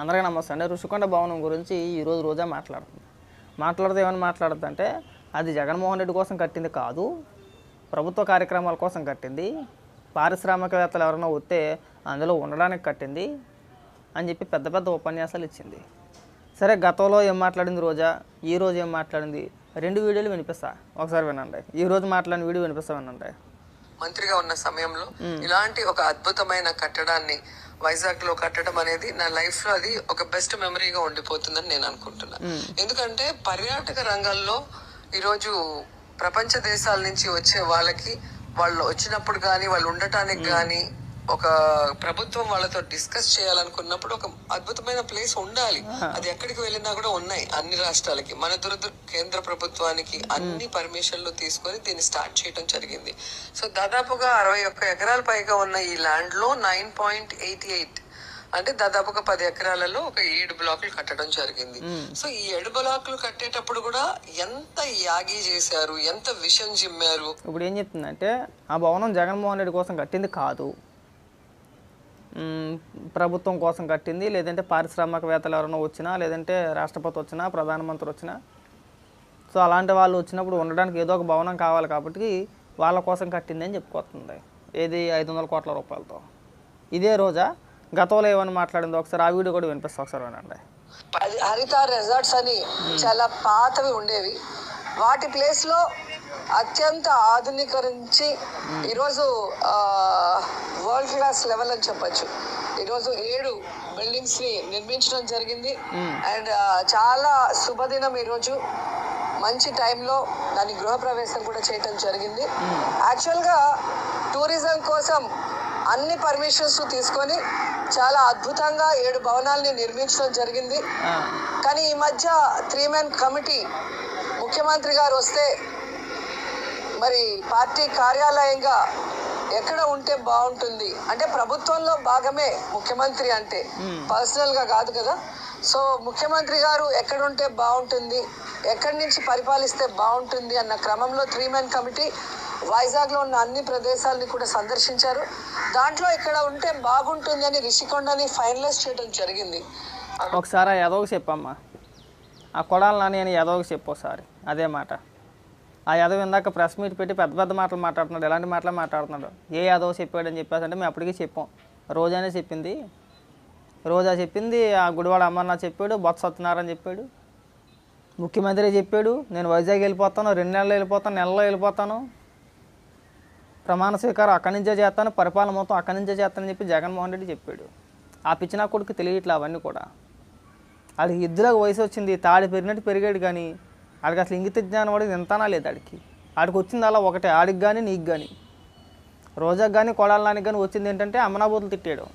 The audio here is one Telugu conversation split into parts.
అందరికీ నమస్తే అండి. ఋషికొండ భవనం గురించి ఈరోజు రోజా మాట్లాడుతుంది మాట్లాడితే ఏమని మాట్లాడుతుంది అంటే అది జగన్మోహన్ రెడ్డి కోసం కట్టింది కాదు ప్రభుత్వ కార్యక్రమాల కోసం కట్టింది పారిశ్రామికవేత్తలు ఎవరైనా వస్తే అందులో ఉండడానికి కట్టింది అని చెప్పి పెద్ద పెద్ద ఉపన్యాసాలు ఇచ్చింది. సరే గతంలో ఏం మాట్లాడింది రోజా? ఈ రోజు ఏం మాట్లాడింది? రెండు వీడియోలు వినిపిస్తా. ఒకసారి వినండి. ఈ రోజు మాట్లాడిన వీడియో వినిపిస్తా వినండి. మంత్రిగా ఉన్న సమయంలో ఇలాంటి ఒక అద్భుతమైన కట్టడాన్ని వైజాగ్లో కట్టడం అనేది నా లైఫ్లో అది ఒక బెస్ట్ మెమరీగా ఉండిపోతుందని నేను అనుకుంటున్నా. ఎందుకంటే పర్యాటక రంగంలో ఈరోజు ప్రపంచ దేశాల నుంచి వచ్చే వాళ్ళకి వాళ్ళు వచ్చినప్పుడు కానీ వాళ్ళు ఉండటానికి కానీ ఒక ప్రభుత్వం వాళ్ళతో డిస్కస్ చేయాలనుకున్నప్పుడు ఒక అద్భుతమైన ప్లేస్ ఉండాలి. అది ఎక్కడికి వెళ్ళినా కూడా ఉన్నాయి అన్ని రాష్ట్రాలకి. మన దురద కేంద్ర ప్రభుత్వానికి అన్ని పర్మిషన్లు తీసుకొని దీన్ని స్టార్ట్ చేయడం జరిగింది. సో దాదాపుగా అరవై ఒక్క ఎకరాల పైగా ఉన్న ఈ ల్యాండ్లో నైన్ పాయింట్ ఎయిటీ ఎయిట్ అంటే దాదాపుగా పది ఎకరాలలో ఒక ఏడు బ్లాకులు కట్టడం జరిగింది. సో ఈ ఏడు బ్లాకులు కట్టేటప్పుడు కూడా ఎంత యాగి చేశారు ఎంత విషం జిమ్మారు? ఇప్పుడు ఏం చెప్తుందంటే ఆ భవనం జగన్మోహన్ రెడ్డి కోసం కట్టింది కాదు. ప్రభుత్వం కోసం కట్టింది. లేదంటే పారిశ్రామికవేత్తలు ఎవరైనా వచ్చినా లేదంటే రాష్ట్రపతి వచ్చినా ప్రధానమంత్రి వచ్చినా. సో అలాంటి వాళ్ళు వచ్చినప్పుడు ఉండడానికి ఏదో ఒక భవనం కావాలి కాబట్టి వాళ్ళ కోసం కట్టింది అని చెప్పుకొస్తుంది. ఏది? ఐదు వందల కోట్ల రూపాయలతో. ఇదే రోజా? గతంలో ఏమని మాట్లాడిందో ఒకసారి? ఆ వీడియో కూడా వినిపిస్తా ఒకసారి వినండి. హరిత రిసార్ట్స్ అని చాలా పాతవి ఉండేవి. వాటి ప్లేస్లో అత్యంత ఆధునీకరించి ఈరోజు వరల్డ్ క్లాస్ లెవెల్ అని చెప్పొచ్చు. ఈరోజు ఏడు బిల్డింగ్స్ని నిర్మించడం జరిగింది. అండ్ చాలా శుభదినం ఈరోజు. మంచి టైంలో దాని గృహప్రవేశం కూడా చేయటం జరిగింది. యాక్చువల్గా టూరిజం కోసం అన్ని పర్మిషన్స్ తీసుకొని చాలా అద్భుతంగా ఏడు భవనాల్ని నిర్మించడం జరిగింది. కానీ ఈ మధ్య త్రీ మెన్ కమిటీ ముఖ్యమంత్రి గారు వస్తే మరి పార్టీ కార్యాలయంగా ఎక్కడ ఉంటే బాగుంటుంది? అంటే ప్రభుత్వంలో భాగమే ముఖ్యమంత్రి అంటే. పర్సనల్గా కాదు కదా. సో ముఖ్యమంత్రి గారు ఎక్కడ ఉంటే బాగుంటుంది? ఎక్కడి నుంచి పరిపాలిస్తే బాగుంటుంది అన్న క్రమంలో త్రీ మెన్ కమిటీ వైజాగ్లో ఉన్న అన్ని ప్రదేశాలని కూడా సందర్శించారు. దాంట్లో ఇక్కడ ఉంటే బాగుంటుంది అని రిషికొండని ఫైనలైజ్ చేయడం జరిగింది. ఒకసారి యాదవ్కి చెప్పమ్మా. ఆ కొడాలి నాని అని యాదవ్కి చెప్పు ఒకసారి. అదే మాట. ఆ యాదవ్ ఇందాక ప్రెస్ మీట్ పెట్టి పెద్ద పెద్ద మాటలు మాట్లాడుతున్నాడు. ఎలాంటి మాటలు మాట్లాడుతున్నాడు. ఏ యాదవ్ చెప్పాడని చెప్పేసి అంటే మేము అప్పటికే చెప్పాం. రోజానే చెప్పింది. రోజా చెప్పింది ఆ గుడివాడ అమర్నాథ్ చెప్పాడు బొత్స సత్యనారాయణ చెప్పాడు ముఖ్యమంత్రి చెప్పాడు నేను వైజాగ్ వెళ్ళిపోతాను రెండు నెలలు వెళ్ళిపోతాను నెలలో వెళ్ళిపోతాను ప్రమాణ స్వీకారం అక్కడి నుంచే చేస్తాను పరిపాలన మొత్తం అక్కడి నుంచే చేస్తానని చెప్పి జగన్మోహన్ రెడ్డి చెప్పాడు. ఆ పిచ్చిన కొడుకు తెలియట్లే అవన్నీ కూడా. వాళ్ళకి ఇద్దరు వయసు వచ్చింది తాడి పెరిగినట్టు పెరిగాడు కానీ ఆడికి అసలు ఇంగిత జ్ఞానం వాడికి ఎంతనా లేదు ఆడికి. ఆడికి వచ్చింది అలా ఒకటే ఆడికి కానీ నీకు కానీ రోజాకి కానీ కొడాలనానికి కానీ వచ్చింది ఏంటంటే అమ్మనాబోతులు తిట్టాడు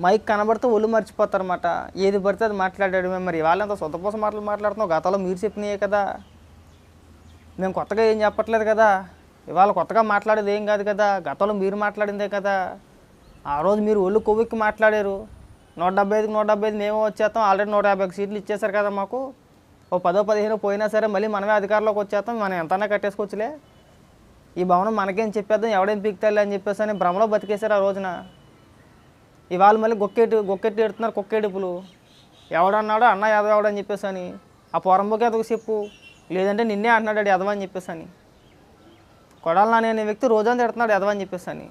మైక్ కనబడితే ఒళ్ళు మర్చిపోతారనమాట ఏది పడితే అది మాట్లాడాడు మేము మరి. వాళ్ళంతా సొంతపోసం మాటలు మాట్లాడుతున్నాం గతంలో మీరు చెప్పినాయే కదా. మేము కొత్తగా ఏం చెప్పట్లేదు కదా. ఇవాళ కొత్తగా మాట్లాడేది ఏం కాదు కదా. గతంలో మీరు మాట్లాడిందే కదా. ఆ రోజు మీరు ఒళ్ళు కొవ్వెక్కి మాట్లాడారు. నూట డెబ్బై ఐదుకి నూట డెబ్బై ఐదు మేము వచ్చేస్తాం. ఆల్రెడీ నూట యాభై సీట్లు ఇచ్చేశారు కదా మాకు. ఓ పదో పదిహేను పోయినా సరే మళ్ళీ మనమే అధికారంలోకి వచ్చేస్తాం. మనం ఎంతైనా కట్టేసుకోవచ్చులే. ఈ భవనం మనకేం చెప్పేద్దాం ఎవడేం పీకుతాలే అని చెప్పేసి అని భ్రమలో బతికేశారు ఆ రోజున. ఇవాళ మళ్ళీ గొక్కేటి గొక్కెట్టి ఎడుతున్నారు కుక్కేడుపులు. ఎవడన్నాడో అన్న యాదవ ఎవడని చెప్పేసి అని ఆ పొరంబోకి ఎదకు చెప్పు. లేదంటే నిన్నే అంటున్నాడు యాదవ అని చెప్పేసి అని కొడాలి నాని అనే వ్యక్తి రోజంతా తిడుతున్నాడు యాదవ అని చెప్పేసి అని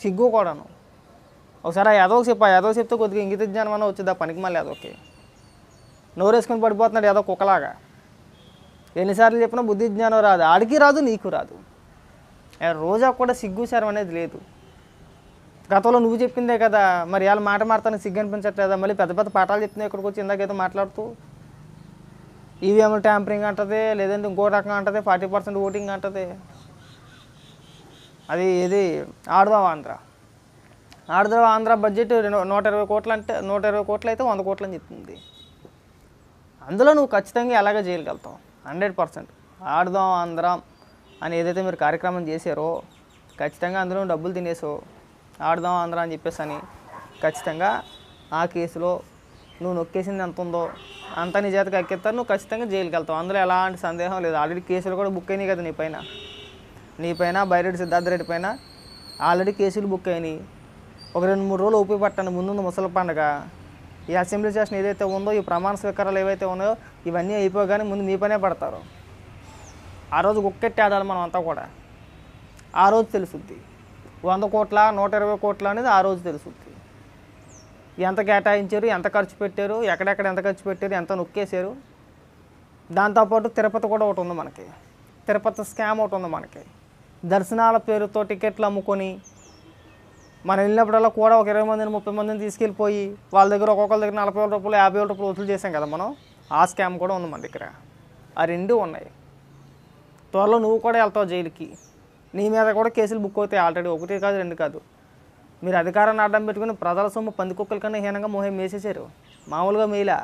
సిగ్గు కూడాను. ఒకసారి ఆ యాదవ్కి చెప్పు ఆ యాదవ్ చెప్తే కొద్దిగా ఇంగిత జ్ఞానం అన్న వచ్చింది ఆ పనికి మళ్ళీ యాదవ్కి. నోరేసుకొని పడిపోతున్నాడు ఏదో కుక్కలాగా. ఎన్నిసార్లు చెప్పినా బుద్ధి జ్ఞానం రాదు. ఆడికి రాదు నీకు రాదు. రోజా కూడా సిగ్గు శరం అనేది లేదు. గతంలో నువ్వు చెప్పిందే కదా మరి వాళ్ళ మాట మాడతాను సిగ్గు అనిపించట్లేదా? మళ్ళీ పెద్ద పెద్ద పాఠాలు చెప్తున్నాయి ఇక్కడికి వచ్చి ఇందాకేదో మాట్లాడుతూ. ఈవీఎంలు ట్యాంపరింగ్ అంటది లేదంటే ఇంకో రకంగా అంటది ఫార్టీ పర్సెంట్ ఓటింగ్ అంటది. అది ఇది ఆడదాం ఆంధ్ర. ఆడదాం ఆంధ్ర బడ్జెట్ నూట ఇరవై కోట్లు అంటే నూట ఇరవై కోట్లు అయితే వంద కోట్లు అని చెప్తుంది. అందులో నువ్వు ఖచ్చితంగా ఎలాగ చేయగలుగుతావు? Hundred percent. ఆడదాం అందరం అని ఏదైతే మీరు కార్యక్రమం చేశారో ఖచ్చితంగా అందులో డబ్బులు తినేసో ఆడదాం ఆంధ్ర అని చెప్పేసి అని ఖచ్చితంగా ఆ కేసులో నువ్వు నొక్కేసింది ఎంత ఉందో అంత నీ చేతకి ఎక్కిస్తారు నువ్వు ఖచ్చితంగా జైలుకి వెళ్తావు అందులో ఎలాంటి సందేహం లేదు. ఆల్రెడీ కేసులు కూడా బుక్ అయినాయి కదా నీ పైన. నీ పైన బైరెడ్డి సిద్ధార్థ రెడ్డి పైన ఆల్రెడీ కేసులు బుక్ అయినాయి. ఒక రెండు మూడు రోజులు ఊపి పట్టండి. ముందుంది ముసలి పండగ. ఈ అసెంబ్లీ సెషన్ ఏదైతే ఉందో ఈ ప్రమాణ స్వీకారాలు ఏవైతే ఉన్నాయో ఇవన్నీ అయిపోగానే ముందు మీ పనే పడతారు. ఆ రోజు గుక్కెట్టి మనం అంతా కూడా. ఆ రోజు తెలుసుద్ది. వంద కోట్ల నూట ఇరవై కోట్ల అనేది ఆ రోజు తెలుసుద్ది. ఎంత కేటాయించారు ఎంత ఖర్చు పెట్టారు ఎక్కడెక్కడ ఎంత ఖర్చు పెట్టారు ఎంత నొక్కేశారు. దాంతోపాటు తిరుపతి కూడా ఒకటి ఉంది మనకి. తిరుపతి స్కామ్ ఒకటి ఉంది మనకి. దర్శనాల పేరుతో టికెట్లు అమ్ముకొని మనం వెళ్ళినప్పుడల్లా కూడా ఒక ఇరవై మందిని ముప్పై మందిని తీసుకెళ్ళిపోయి వాళ్ళ దగ్గర ఒక్కొక్కరి దగ్గర నలభై వేల రూపాయలు యాభై వేల రూపాయలు వసూలు చేసాం కదా మనం. ఆ స్కామ్ కూడా ఉంది మన దగ్గర. ఆ రెండు ఉన్నాయి. త్వరలో నువ్వు కూడా వెళ్తావు జైలుకి. నీ మీద కూడా కేసులు బుక్ అవుతాయి ఆల్రెడీ ఒకటి కాదు రెండు కాదు. మీరు అధికారాన్ని అడ్డం పెట్టుకుని ప్రజల సొమ్ము పందికొక్కల కన్నా హీనంగా మోహం వేసేసారు మామూలుగా మేలా.